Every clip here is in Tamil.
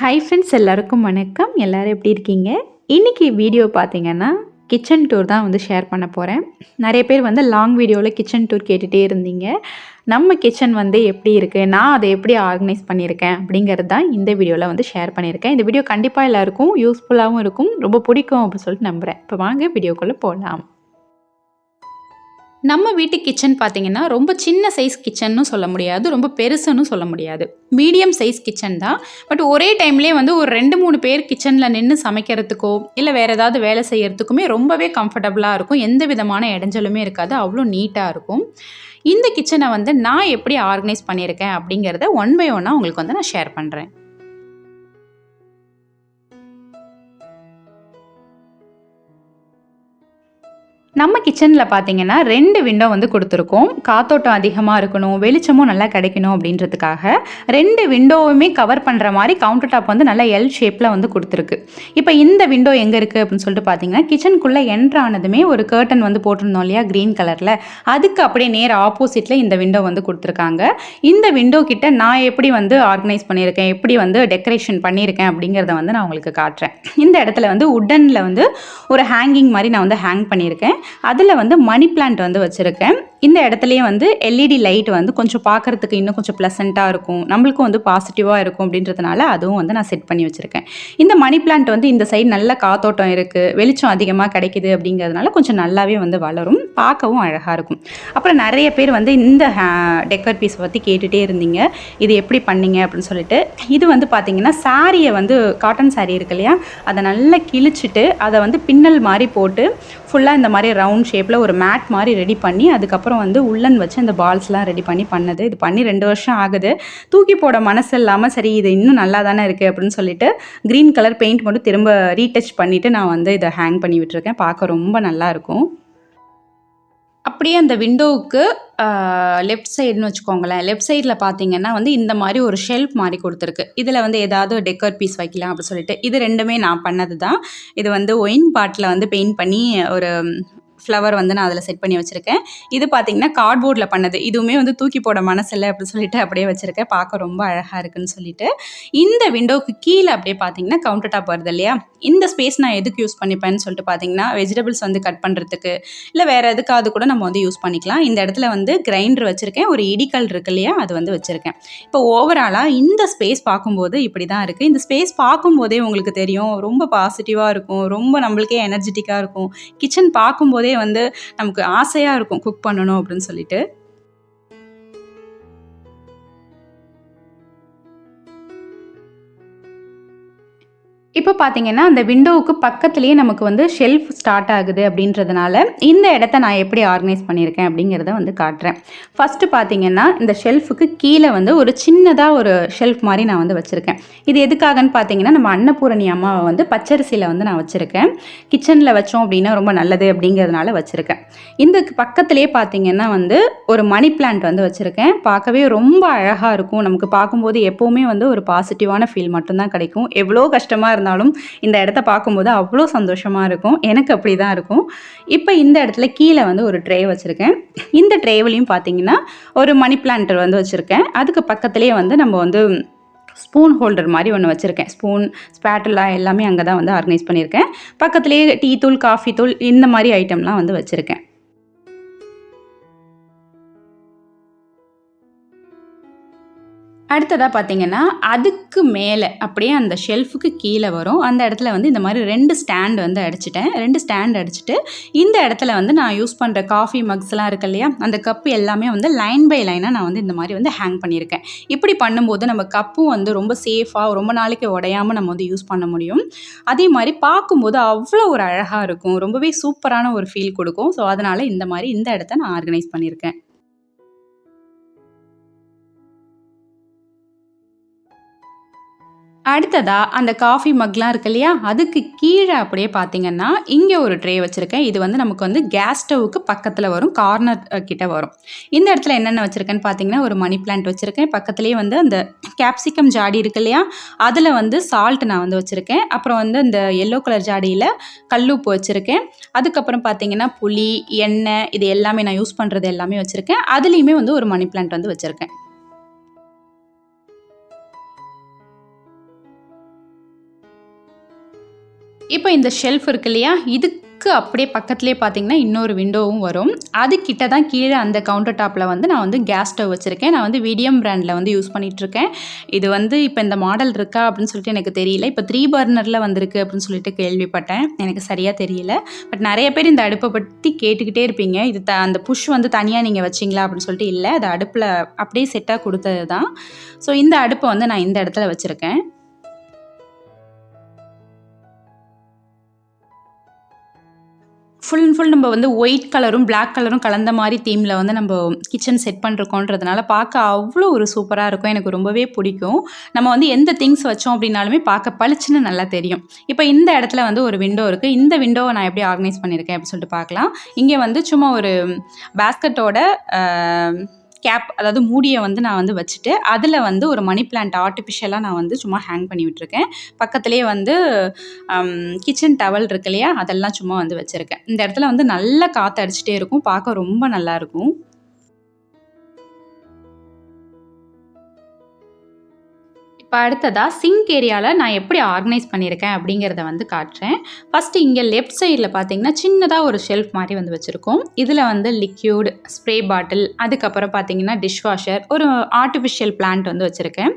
ஹை ஃப்ரெண்ட்ஸ் எல்லாருக்கும் வணக்கம். எல்லோரும் எப்படி இருக்கீங்க? இன்றைக்கி வீடியோ பார்த்தீங்கன்னா கிச்சன் டூர் தான் வந்து ஷேர் பண்ண போகிறேன் நிறைய பேர் வந்து லாங் வீடியோவில் கிச்சன் டூர் கேட்டுகிட்டே இருந்தீங்க. நம்ம கிச்சன் வந்து எப்படி இருக்குது நான் அதை எப்படி ஆர்கனைஸ் பண்ணியிருக்கேன்? அப்படிங்கிறது தான் இந்த வீடியோவில் வந்து ஷேர் பண்ணியிருக்கேன். இந்த வீடியோ கண்டிப்பாக எல்லாருக்கும் யூஸ்ஃபுல்லாகவும் இருக்கும். ரொம்ப பிடிக்கும் அப்படின்னு சொல்லிட்டு நம்புகிறேன் இப்போ வாங்க வீடியோக்குள்ளே போகலாம் நம்ம வீட்டு கிச்சன் பார்த்தீங்கன்னா ரொம்ப சின்ன சைஸ் கிச்சன்னு சொல்ல முடியாது. ரொம்ப பெருசுன்னு சொல்ல முடியாது. மீடியம் சைஸ் கிச்சன் தான். பட் ஒரே டைம்லேயே வந்து ஒரு ரெண்டு மூணு பேர் கிச்சனில் நின்று சமைக்கிறதுக்கோ இல்லை வேறு ஏதாவது வேலை செய்கிறதுக்குமே ரொம்பவே கம்ஃபர்டபுளாக இருக்கும். எந்த விதமான இடைஞ்சலுமே இருக்காது. அவ்வளோ நீட்டாக இருக்கும். இந்த கிச்சனை வந்து நான் எப்படி ஆர்கனைஸ் பண்ணியிருக்கேன் அப்படிங்கிறத ஒன் பை ஒன்னாக உங்களுக்கு வந்து நான் ஷேர் பண்ணுறேன் நம்ம கிச்சனில் பார்த்தீங்கன்னா ரெண்டு விண்டோ வந்து கொடுத்துருக்கோம். காத்தோட்டம் அதிகமாக இருக்கணும் வெளிச்சமும் நல்லா கிடைக்கணும் அப்படின்றதுக்காக ரெண்டு விண்டோவுமே கவர் பண்ணுற மாதிரி கவுண்டர் டாப் வந்து நல்லா எல் ஷேப்பில் வந்து கொடுத்துருக்கு. இப்போ இந்த விண்டோ எங்கே இருக்குது அப்படின்னு சொல்லிட்டு பார்த்தீங்கன்னா கிச்சனுக்குள்ளே என்ட்ரு ஆனதுமே ஒரு கேர்டன் வந்து போட்டிருந்தோம் இல்லையா க்ரீன் கலரில் அதுக்கு அப்படியே நேர் ஆப்போசிட்டில் இந்த விண்டோ வந்து கொடுத்துருக்காங்க. இந்த விண்டோ கிட்ட நான் எப்படி வந்து ஆர்கனைஸ் பண்ணியிருக்கேன் எப்படி வந்து டெக்கரேஷன் பண்ணியிருக்கேன் அப்படிங்கிறத வந்து நான் உங்களுக்கு காட்டுறேன். இந்த இடத்துல வந்து உட்டனில் வந்து ஒரு ஹேங்கிங் மாதிரி நான் வந்து ஹேங் பண்ணியிருக்கேன். அதில் வந்து மணி பிளான்ட் வந்து வச்சுருக்கேன். இந்த இடத்துலையே வந்து எல்இடி லைட் வந்து கொஞ்சம் பார்க்குறதுக்கு இன்னும் கொஞ்சம் ப்ளசண்ட்டாக இருக்கும். நம்மளுக்கும் வந்து பாசிட்டிவாக இருக்கும் அப்படின்றதுனால அதுவும் வந்து நான் செட் பண்ணி வச்சுருக்கேன். இந்த மணி பிளான்ட் வந்து இந்த சைடு நல்ல காத்தோட்டம் இருக்குது வெளிச்சம் அதிகமாக கிடைக்குது அப்படிங்கிறதுனால கொஞ்சம் நல்லாவே வந்து வளரும் பார்க்கவும் அழகாக இருக்கும். அப்புறம் நிறைய பேர் வந்து இந்த டெக்கர் பீஸை பற்றி கேட்டுகிட்டே இருந்தீங்க. இது எப்படி பண்ணீங்க அப்படின்னு சொல்லிட்டு இது வந்து பார்த்தீங்கன்னா சாரியை வந்து காட்டன் சாரி இருக்கு இல்லையா? அதை நல்லா கிழிச்சிட்டு அதை வந்து பின்னல் மாதிரி போட்டு ஃபுல்லாக இந்த மாதிரி ரவுண்ட் ஷேப்பில் ஒரு மேட் மாதிரி ரெடி பண்ணி அதுக்கப்புறம் வந்து உள்ளன் வச்சு அந்த பால்ஸ்லாம் ரெடி பண்ணி பண்ணது. இது பண்ணி ரெண்டு வருஷம் ஆகுது. தூக்கி போட மனசு இல்லாமல் சரி இது இன்னும் நல்லா தானே இருக்குது அப்படின்னு சொல்லிட்டு க்ரீன் கலர் பெயிண்ட் மட்டும் திரும்ப ரீடச் பண்ணிவிட்டு நான் வந்து இதை ஹேங் பண்ணி விட்டுருக்கேன். பார்க்க ரொம்ப நல்லாயிருக்கும் அப்படியே அந்த விண்டோவுக்கு லெஃப்ட் சைடுன்னு வச்சுக்கோங்களேன். லெஃப்ட் சைடில் பார்த்தீங்கன்னா வந்து இந்த மாதிரி ஒரு ஷெல்ஃப் மாதிரி கொடுத்துருக்கு. இதில் வந்து ஏதாவது டெக்கர் பீஸ் வைக்கலாம் அப்படின்னு சொல்லிட்டு இது ரெண்டுமே நான் பண்ணது தான். இது வந்து ஒயின் பாட்டில் வந்து பெயிண்ட் பண்ணி ஒரு ஃப்ளவர் வந்து நான் அதில் செட் பண்ணி வச்சுருக்கேன். இது பார்த்தீங்கன்னா கார்ட்போர்டில் பண்ணது. இதுவுமே வந்து தூக்கி போட மனசில்லை அப்படின்னு சொல்லிட்டு அப்படியே வச்சுருக்கேன். பார்க்க ரொம்ப அழகாக இருக்குன்னு சொல்லிட்டு. இந்த விண்டோவுக்கு கீழே அப்படியே பார்த்தீங்கன்னா கவுண்டர் டாப் வருது இல்லையா? இந்த ஸ்பேஸ் நான் எதுக்கு யூஸ் பண்ணிப்பேன்னு சொல்லிட்டு பார்த்தீங்கன்னா வெஜிடபிள்ஸ் வந்து கட் பண்ணுறதுக்கு இல்லை வேறு எதுக்காவது கூட நம்ம வந்து யூஸ் பண்ணிக்கலாம். இந்த இடத்துல வந்து கிரைண்டர் வச்சுருக்கேன். ஒரு இடிக்கல் இருக்கு இல்லையா? அது வந்து வச்சுருக்கேன். இப்போ ஓவராலாக இந்த ஸ்பேஸ் பார்க்கும்போது இப்படி தான் இருக்குது இந்த ஸ்பேஸ் பார்க்கும்போதே உங்களுக்கு தெரியும். ரொம்ப பாசிட்டிவாக இருக்கும். ரொம்ப நம்மளுக்கே எனர்ஜெட்டிக்காக இருக்கும். கிச்சன் பார்க்கும்போதே வந்து நமக்கு ஆசையாக இருக்கும் குக் பண்ணணும் அப்படின்னு சொல்லிட்டு. இப்போ பார்த்தீங்கன்னா அந்த விண்டோவுக்கு பக்கத்துலேயே நமக்கு வந்து ஷெல்ஃப் ஸ்டார்ட் ஆகுது அப்படின்றதுனால இந்த இடத்த நான் எப்படி ஆர்கனைஸ் பண்ணியிருக்கேன் அப்படிங்கிறத வந்து காட்டுறேன். ஃபஸ்ட்டு பார்த்தீங்கன்னா இந்த ஷெல்ஃபுக்கு கீழே வந்து ஒரு சின்னதாக ஒரு ஷெல்ஃப் மாதிரி நான் வந்து வச்சுருக்கேன். இது எதுக்காகன்னு பார்த்தீங்கன்னா நம்ம அன்னபூரணி அம்மாவை வந்து பச்சரிசியில் வந்து நான் வச்சுருக்கேன். கிச்சனில் வச்சோம் அப்படின்னா ரொம்ப நல்லது அப்படிங்கிறதுனால வச்சுருக்கேன். இந்த பக்கத்துலேயே பார்த்தீங்கன்னா வந்து ஒரு மணி பிளான்ட் வந்து வச்சுருக்கேன். பார்க்கவே ரொம்ப அழகாக இருக்கும். நமக்கு பார்க்கும்போது எப்போவுமே வந்து ஒரு பாசிட்டிவான ஃபீல் மட்டும்தான் கிடைக்கும். எவ்வளோ கஷ்டமாக இருந்தாலும் இந்த இடத்த பார்க்கும்போது அவ்வளோ சந்தோஷமாக இருக்கும். எனக்கு அப்படி தான் இருக்கும். இப்போ இந்த இடத்துல கீழே வந்து ஒரு ட்ரே வச்சுருக்கேன். இந்த ட்ரேவிலையும் பார்த்தீங்கன்னா ஒரு மணி பிளான்டர் வந்து வச்சுருக்கேன். அதுக்கு பக்கத்துலேயே வந்து நம்ம வந்து ஸ்பூன் ஹோல்டர் மாதிரி ஒன்று வச்சுருக்கேன். ஸ்பூன் ஸ்பேட்டலா எல்லாமே அங்கே தான் வந்து ஆர்கனைஸ் பண்ணியிருக்கேன். பக்கத்துலேயே டீ தூள் காஃபி தூள் இந்த மாதிரி ஐட்டம்லாம் வந்து வச்சுருக்கேன். அடுத்ததாக பார்த்தீங்கன்னா அதுக்கு மேலே அப்படியே அந்த ஷெல்ஃபுக்கு கீழே வரும். அந்த இடத்துல வந்து இந்த மாதிரி ரெண்டு ஸ்டாண்ட் வந்து அடிச்சிட்டேன். ரெண்டு ஸ்டாண்ட் அடிச்சுட்டு இந்த இடத்துல வந்து நான் யூஸ் பண்ணுற காஃபி மக்ஸ்லாம் இருக்கு இல்லையா? அந்த கப்பு எல்லாமே வந்து லைன் பை லைனாக நான் வந்து இந்த மாதிரி வந்து ஹேங் பண்ணியிருக்கேன். இப்படி பண்ணும்போது நம்ம கப்பும் வந்து ரொம்ப சேஃபாக ரொம்ப நாளைக்கு உடையாமல் நம்ம வந்து யூஸ் பண்ண முடியும். அதே மாதிரி பார்க்கும்போது அவ்வளோ ஒரு அழகாக இருக்கும். ரொம்பவே சூப்பரான ஒரு ஃபீல் கொடுக்கும். ஸோ அதனால் இந்த மாதிரி இந்த இடத்த நான் ஆர்கனைஸ் பண்ணியிருக்கேன். அடுத்ததாக அந்த காஃபி மக்லாம் இருக்கு இல்லையா? அதுக்கு கீழே அப்படியே பார்த்தீங்கன்னா இங்கே ஒரு ட்ரே வச்சுருக்கேன். இது வந்து நமக்கு வந்து கேஸ் ஸ்டவ்வுக்கு பக்கத்தில் வரும் கார்னர் கிட்ட வரும். இந்த இடத்துல என்னென்ன வச்சுருக்கேன்னு பார்த்தீங்கன்னா ஒரு மணி பிளான்ட் வச்சுருக்கேன். பக்கத்துலேயே வந்து அந்த கேப்சிகம் ஜாடி இருக்கு இல்லையா? அதில் வந்து சால்ட் நான் வந்து வச்சுருக்கேன். அப்புறம் வந்து இந்த எல்லோ கலர் ஜாடியில் கல்லுப்பு வச்சுருக்கேன். அதுக்கப்புறம் பார்த்தீங்கன்னா புளி எண்ணெய் இது எல்லாமே நான் யூஸ் பண்ணுறது எல்லாமே வச்சுருக்கேன். அதுலேயுமே வந்து ஒரு மணி பிளான்ட் வந்து வச்சுருக்கேன். இப்போ இந்த ஷெல்ஃப் இருக்கு இல்லையா? இதுக்கு அப்படியே பக்கத்துலேயே பார்த்தீங்கன்னா இன்னொரு விண்டோவும் வரும். அது கிட்ட தான் கீழே அந்த கவுண்டர் டாப்பில் வந்து நான் வந்து கேஸ் ஸ்டவ் வச்சுருக்கேன். நான் வந்து விடியம் பிராண்டில் வந்து யூஸ் பண்ணிகிட்ருக்கேன் இது வந்து இப்போ இந்த மாடல் இருக்கா அப்படின்னு சொல்லிட்டு எனக்கு தெரியல. இப்போ த்ரீ பர்னரில் வந்திருக்கு அப்படின்னு சொல்லிட்டு கேள்விப்பட்டேன். எனக்கு சரியாக தெரியல. பட் நிறைய பேர் இந்த அடுப்பை பற்றி கேட்டுக்கிட்டே இருப்பீங்க. இது த அந்த புஷ் வந்து தனியாக நீங்கள் வச்சிங்களா அப்படின்னு சொல்லிட்டு இல்லை. அது அடுப்பில் அப்படியே செட்டாக கொடுத்தது தான் ஸோ இந்த அடுப்பை வந்து நான் இந்த இடத்துல வச்சுருக்கேன். ஃபுல் அண்ட் ஃபுல் நம்ம வந்து ஒயிட் கலரும் பிளாக் கலரும் கலந்த மாதிரி தீமில் வந்து நம்ம கிச்சன் செட் பண்ணிருக்கோன்றதுனால பார்க்க அவ்வளோ ஒரு சூப்பராக இருக்கும். எனக்கு ரொம்பவே பிடிக்கும். நம்ம வந்து எந்த திங்ஸ் வச்சோம் அப்படின்னாலுமே பார்க்க பளிச்சுன்னு நல்லா தெரியும். இப்போ இந்த இடத்துல வந்து ஒரு விண்டோ இருக்குது இந்த விண்டோவை நான் எப்படி ஆர்கனைஸ் பண்ணியிருக்கேன் அப்படின்னு சொல்லிட்டு பார்க்கலாம். இங்கே வந்து சும்மா ஒரு பேஸ்கட்டோட கேப் அதாவது மூடியை வந்து நான் வந்து வச்சுட்டு அதில் வந்து ஒரு மணி பிளான்ட் ஆர்டிஃபிஷியலாக நான் வந்து சும்மா ஹேங் பண்ணி விட்டுருக்கேன். பக்கத்துலேயே வந்து கிச்சன் டவல் இருக்கு இல்லையா? அதெல்லாம் சும்மா வந்து வச்சுருக்கேன். இந்த இடத்துல வந்து நல்லா காற்று அடிச்சுட்டே இருக்கும். பார்க்க ரொம்ப நல்லாயிருக்கும் இப்போ அடுத்ததாக சிங்க் ஏரியாவில் நான் எப்படி ஆர்கனைஸ் பண்ணியிருக்கேன் அப்படிங்கிறத வந்து காட்டுறேன். ஃபஸ்ட்டு இங்கே லெஃப்ட் சைடில் பார்த்தீங்கன்னா சின்னதாக ஒரு ஷெல்ஃப் மாதிரி வந்து வச்சுருக்கோம். இதில் வந்து லிக்யூட் ஸ்ப்ரே பாட்டில் அதுக்கப்புறம் பார்த்தீங்கன்னா டிஷ் வாஷர் ஒரு ஆர்டிஃபிஷியல் பிளான்ட் வந்து வச்சுருக்கேன்.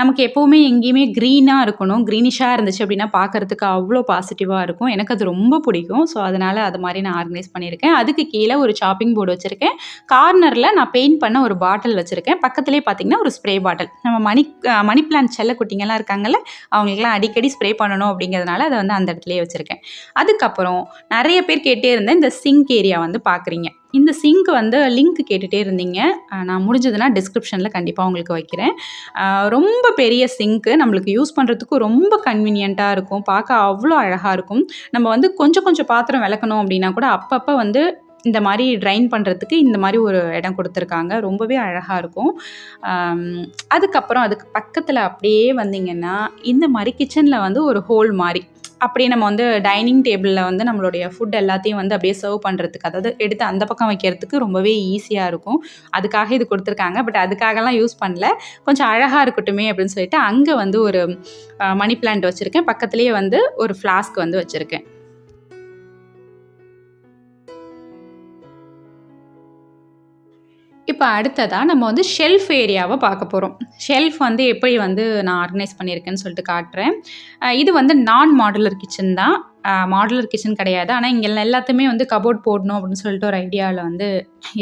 நமக்கு எப்போவுமே எங்கேயுமே க்ரீனாக இருக்கணும். க்ரீனிஷாக இருந்துச்சு அப்படின்னா பார்க்குறதுக்கு அவ்வளோ பாசிட்டிவாக இருக்கும். எனக்கு அது ரொம்ப பிடிக்கும். ஸோ அதனால் அது மாதிரி நான் ஆர்கனைஸ் பண்ணியிருக்கேன். அதுக்கு கீழே ஒரு சாப்பிங் போர்டு வச்சுருக்கேன். கார்னரில் நான் பெயிண்ட் பண்ண ஒரு பாட்டில் வச்சுருக்கேன். பக்கத்துலேயே பார்த்தீங்கன்னா ஒரு ஸ்ப்ரே பாட்டில் நம்ம மணி மணி பிளான்ட் செல்ல குட்டிங்கெல்லாம் இருக்காங்கல்ல அவங்களுக்குலாம் அடிக்கடி ஸ்ப்ரே பண்ணணும் அப்படிங்கிறதுனால அதை வந்து அந்த இடத்துலையே வச்சுருக்கேன். அதுக்கப்புறம் நிறைய பேர் கேட்டே இருந்தேன் இந்த சிங்க் ஏரியா வந்து பார்க்குறீங்க இந்த சிங்க் வந்து லிங்க் கேட்டுகிட்டே இருந்தீங்க. நான் முடிஞ்சதுன்னா டிஸ்கிரிப்ஷனில் கண்டிப்பாக உங்களுக்கு வைக்கிறேன். ரொம்ப பெரிய சிங்க்கு நம்மளுக்கு யூஸ் பண்ணுறதுக்கு ரொம்ப கன்வீனியண்ட்டாக இருக்கும். பார்க்க அவ்வளோ அழகாக இருக்கும். நம்ம வந்து கொஞ்சம் கொஞ்சம் பாத்திரம் விளக்கணும் அப்படின்னா கூட அப்பப்போ வந்து இந்த மாதிரி ட்ரைன் பண்ணுறதுக்கு இந்த மாதிரி ஒரு இடம் கொடுத்துருக்காங்க. ரொம்பவே அழகாக இருக்கும். அதுக்கப்புறம் அதுக்கு பக்கத்தில் அப்படியே வந்தீங்கன்னா இந்த மாதிரி கிச்சனில் வந்து ஒரு ஹோல் மாதிரி. அப்படியே நம்ம வந்து டைனிங் டேபிளில் வந்து நம்மளுடைய ஃபுட் எல்லாத்தையும் வந்து அப்படியே சர்வ் பண்ணுறதுக்கு அதாவது எடுத்து அந்த பக்கம் வைக்கிறதுக்கு ரொம்பவே ஈஸியாக இருக்கும். அதுக்காக இது கொடுத்துருக்காங்க. பட் அதுக்காகலாம் யூஸ் பண்ணல. கொஞ்சம் அழகாக இருக்கட்டுமே அப்படின்னு சொல்லிட்டு அங்கே வந்து ஒரு மணி பிளான்ட் வச்சுருக்கேன். பக்கத்துலேயே வந்து ஒரு ஃப்ளாஸ்க் வந்து வச்சுருக்கேன். இப்போ அடுத்ததாக நம்ம வந்து ஷெல்ஃப் ஏரியாவை பார்க்க போகிறோம் ஷெல்ஃப் வந்து எப்படி வந்து நான் ஆர்கனைஸ் பண்ணியிருக்கேன்னு சொல்லிட்டு காட்டுறேன். இது வந்து நான் மாடுலர் கிச்சன் தான் மாடுலர் கிச்சன் கிடையாது. ஆனால் இங்கே எல்லாத்தையுமே வந்து கபோர்ட் போடணும் அப்படின்னு சொல்லிட்டு ஒரு ஐடியாவில் வந்து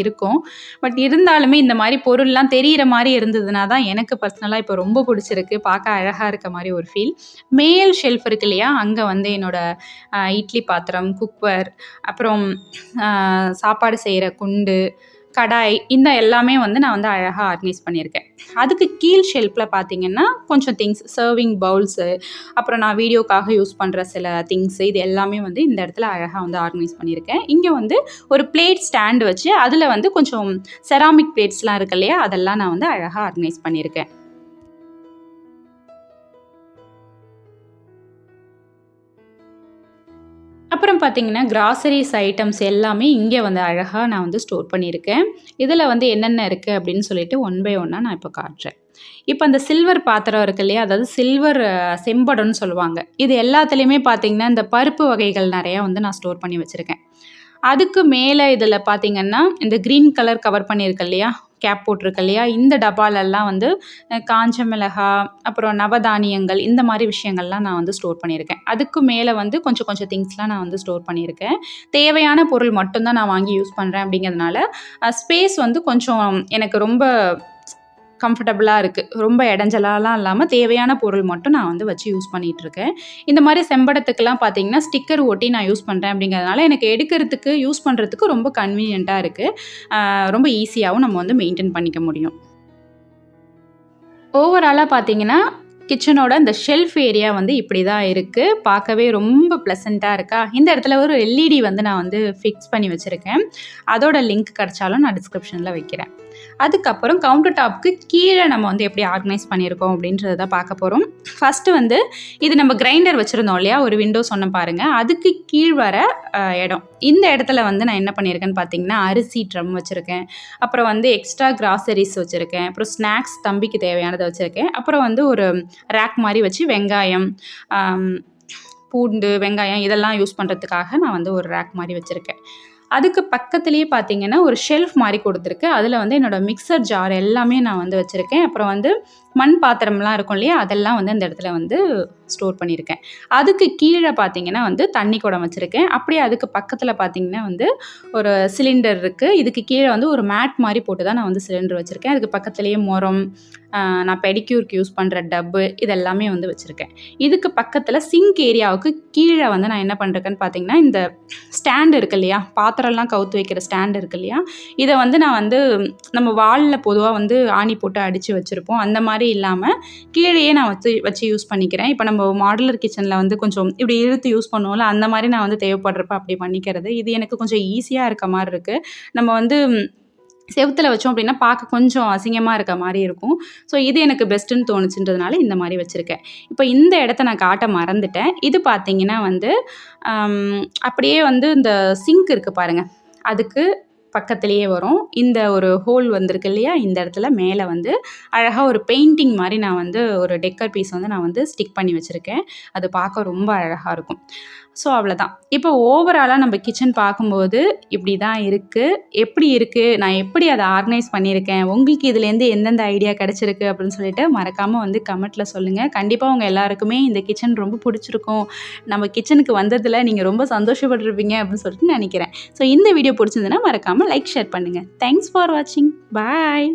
இருக்கும். பட் இருந்தாலுமே இந்த மாதிரி பொருள்லாம் தெரிகிற மாதிரி இருந்ததுனா தான் எனக்கு பர்சனலாக இப்போ ரொம்ப பிடிச்சிருக்கு. பார்க்க அழகாக இருக்க மாதிரி ஒரு ஃபீல் மேல் ஷெல்ஃப் இருக்கு இல்லையா? அங்கே வந்து என்னோடய இட்லி பாத்திரம் குக்வர் அப்புறம் சாப்பாடு செய்கிற குண்டு கடாய் இந்த எல்லாமே வந்து நான் வந்து அழகாக ஆர்கனைஸ் பண்ணியிருக்கேன். அதுக்கு கீழ் ஷெல்ஃபில் பார்த்தீங்கன்னா கொஞ்சம் திங்ஸ் சர்விங் பவுல்ஸு அப்புறம் நான் வீடியோக்காக யூஸ் பண்ணுற சில திங்ஸ் இது எல்லாமே வந்து இந்த இடத்துல அழகாக வந்து ஆர்கனைஸ் பண்ணியிருக்கேன். இங்கே வந்து ஒரு பிளேட் ஸ்டாண்டு வச்சு அதில் வந்து கொஞ்சம் செராமிக் பிளேட்ஸ்லாம் இருக்கு இல்லையா அதெல்லாம் நான் வந்து அழகாக ஆர்கனைஸ் பண்ணியிருக்கேன். அப்புறம் பார்த்தீங்கன்னா கிராசரிஸ் ஐட்டம்ஸ் எல்லாமே இங்கே வந்து அழகாக நான் வந்து ஸ்டோர் பண்ணியிருக்கேன். இதில் வந்து என்னென்ன இருக்குது அப்படின்னு சொல்லிட்டு ஒன் பை ஒன்னாக நான் இப்போ காட்டுறேன். இப்போ அந்த சில்வர் பாத்திரம் இருக்கு இல்லையா? அதாவது சில்வர் செம்படம்னு சொல்லுவாங்க. இது எல்லாத்துலேயுமே பார்த்தீங்கன்னா இந்த பருப்பு வகைகள் நிறையா வந்து நான் ஸ்டோர் பண்ணி வச்சுருக்கேன். அதுக்கு மேலே இதில் பார்த்தீங்கன்னா இந்த க்ரீன் கலர் கவர் பண்ணியிருக்கு இல்லையா? கேப் போட்டிருக்கு இல்லையா? இந்த டப்பாலெல்லாம் வந்து காஞ்ச மிளகா அப்புறம் நவதானியங்கள் இந்த மாதிரி விஷயங்கள்லாம் நான் வந்து ஸ்டோர் பண்ணியிருக்கேன். அதுக்கு மேலே வந்து கொஞ்சம் கொஞ்சம் திங்ஸ்லாம் நான் வந்து ஸ்டோர் பண்ணியிருக்கேன். தேவையான பொருள் மட்டும்தான் நான் வாங்கி யூஸ் பண்ணுறேன் அப்படிங்கிறதுனால ஸ்பேஸ் வந்து கொஞ்சம் எனக்கு ரொம்ப கம்ஃபர்டபுளாக இருக்குது ரொம்ப இடைஞ்சலாலாம் இல்லாமல் தேவையான பொருள் மட்டும் நான் வந்து வச்சு யூஸ் பண்ணிகிட்டு இருக்கேன் இந்த மாதிரி செம்படத்துக்கெல்லாம் பார்த்தீங்கன்னா ஸ்டிக்கர் ஒட்டி நான் யூஸ் பண்ணுறேன் அப்படிங்கிறதுனால எனக்கு எடுக்கிறதுக்கு யூஸ் பண்ணுறதுக்கு ரொம்ப கன்வீனியண்ட்டாக இருக்குது ரொம்ப ஈஸியாகவும் நம்ம வந்து மெயின்டைன் பண்ணிக்க முடியும். ஓவராலாக பார்த்தீங்கன்னா கிச்சனோட இந்த ஷெல்ஃப் ஏரியா வந்து இப்படி தான் இருக்குது பார்க்கவே ரொம்ப ப்ளசண்ட்டாக இருக்கா? இந்த இடத்துல ஒரு எல்இடி வந்து நான் வந்து ஃபிக்ஸ் பண்ணி வச்சுருக்கேன். அதோட லிங்க் கிடச்சாலும் நான் டிஸ்கிரிப்ஷனில் வைக்கிறேன். அதுக்கப்புறம் கவுண்டர் டாப்க்கு கீழே நம்ம வந்து எப்படி ஆர்கனைஸ் பண்ணியிருக்கோம் அப்படின்றத தான் பார்க்க போகிறோம் ஃபஸ்ட்டு வந்து இது நம்ம கிரைண்டர் வச்சுருந்தோம் இல்லையா? ஒரு விண்டோ சொன்ன பாருங்கள் அதுக்கு கீழ் வர இடம். இந்த இடத்துல வந்து நான் என்ன பண்ணியிருக்கேன்னு பார்த்தீங்கன்னா அரிசி ட்ரம் வச்சுருக்கேன். அப்புறம் வந்து எக்ஸ்ட்ரா கிராசரிஸ் வச்சுருக்கேன். அப்புறம் ஸ்நாக்ஸ் தம்பிக்கு தேவையானதை வச்சுருக்கேன். அப்புறம் வந்து ஒரு ரேக் மாதிரி வச்சு வெங்காயம் பூண்டு வெங்காயம் இதெல்லாம் யூஸ் பண்ணுறதுக்காக நான் வந்து ஒரு ரேக் மாதிரி வச்சுருக்கேன். அதுக்கு பக்கத்துலேயே பார்த்தீங்கன்னா ஒரு ஷெல்ஃப் மாதிரி கொடுத்துருக்கு. அதில் வந்து என்னோடய மிக்சர் ஜார் எல்லாமே நான் வந்து வச்சுருக்கேன். அப்புறம் வந்து மண் பாத்திரம்லாம் இருக்கும் இல்லையா? அதெல்லாம் வந்து அந்த இடத்துல வந்து ஸ்டோர் பண்ணியிருக்கேன். அதுக்கு கீழே பார்த்தீங்கன்னா வந்து தண்ணி குடம் வச்சுருக்கேன். அப்படியே அதுக்கு பக்கத்தில் பார்த்தீங்கன்னா வந்து ஒரு சிலிண்டர் இருக்குது இதுக்கு கீழே வந்து ஒரு மேட் மாதிரி போட்டு தான் நான் வந்து சிலிண்டர் வச்சுருக்கேன். அதுக்கு பக்கத்துலேயே முரம் நான் பெடிக்யூருக்கு யூஸ் பண்ணுற டப்பு இதெல்லாமே வந்து வச்சுருக்கேன். இதுக்கு பக்கத்தில் சிங்க் ஏரியாவுக்கு கீழே வந்து நான் என்ன பண்ணுறேன்னு பார்த்தீங்கன்னா இந்த ஸ்டாண்டு இருக்கு இல்லையா? பாத்திரம்லாம் கவுத்து வைக்கிற ஸ்டாண்டு இருக்கு இல்லையா? இதை வந்து நான் வந்து நம்ம வாலில் பொதுவாக வந்து ஆணி போட்டு அடித்து வச்சுருப்போம். அந்த மாதிரி இல்லாமல் கீழேயே நான் வச்சு வச்சு யூஸ் பண்ணிக்கிறேன். இப்போ நம்ம மாடுலர் கிச்சனில் வந்து கொஞ்சம் இப்படி இழுத்து யூஸ் பண்ணுவோம்ல அந்த மாதிரி நான் வந்து தேவைப்படுறப்ப அப்படி பண்ணிக்கிறது. இது எனக்கு கொஞ்சம் ஈஸியாக இருக்க மாதிரி இருக்குது நம்ம வந்து செவத்தில் வச்சோம் அப்படின்னா பார்க்க கொஞ்சம் அசிங்கமாக இருக்க மாதிரி இருக்கும். ஸோ இது எனக்கு பெஸ்ட்டுன்னு தோணுச்சுன்றதுனால இந்த மாதிரி வச்சுருக்கேன். இப்போ இந்த இடத்த நான் காட்ட மறந்துட்டேன். இது பார்த்தீங்கன்னா வந்து அப்படியே வந்து இந்த சிங்க் இருக்குது பாருங்கள் அதுக்கு பக்கத்துலேயே வரும். இந்த ஒரு ஹோல் வந்திருக்கு இல்லையா? இந்த இடத்துல மேலே வந்து அழகாக ஒரு பெயிண்டிங் மாதிரி நான் வந்து ஒரு டெக்கர் பீஸ் வந்து நான் வந்து ஸ்டிக் பண்ணி வச்சுருக்கேன். அது பார்க்க ரொம்ப அழகாக இருக்கும். ஸோ அவ்வளோதான் இப்போ ஓவராலாக நம்ம கிச்சன் பார்க்கும்போது இப்படி தான் இருக்குது எப்படி இருக்குது நான் எப்படி அதை ஆர்கனைஸ் பண்ணியிருக்கேன்? உங்களுக்கு இதுலேருந்து எந்தெந்த ஐடியா கிடச்சிருக்கு அப்படின்னு சொல்லிட்டு மறக்காமல் வந்து கமெண்ட்டில் சொல்லுங்கள் கண்டிப்பாக உங்கள் எல்லாருக்குமே இந்த கிச்சன் ரொம்ப பிடிச்சிருக்கும். நம்ம கிச்சனுக்கு வந்ததில் நீங்கள் ரொம்ப சந்தோஷப்பட்டிருப்பீங்க அப்படின்னு சொல்லிட்டு நினைக்கிறேன். ஸோ இந்த வீடியோ பிடிச்சிருந்ததுன்னா மறக்காமல் லைக் ஷேர் பண்ணுங்கள் தேங்க்ஸ் ஃபார் வாட்சிங் பாய்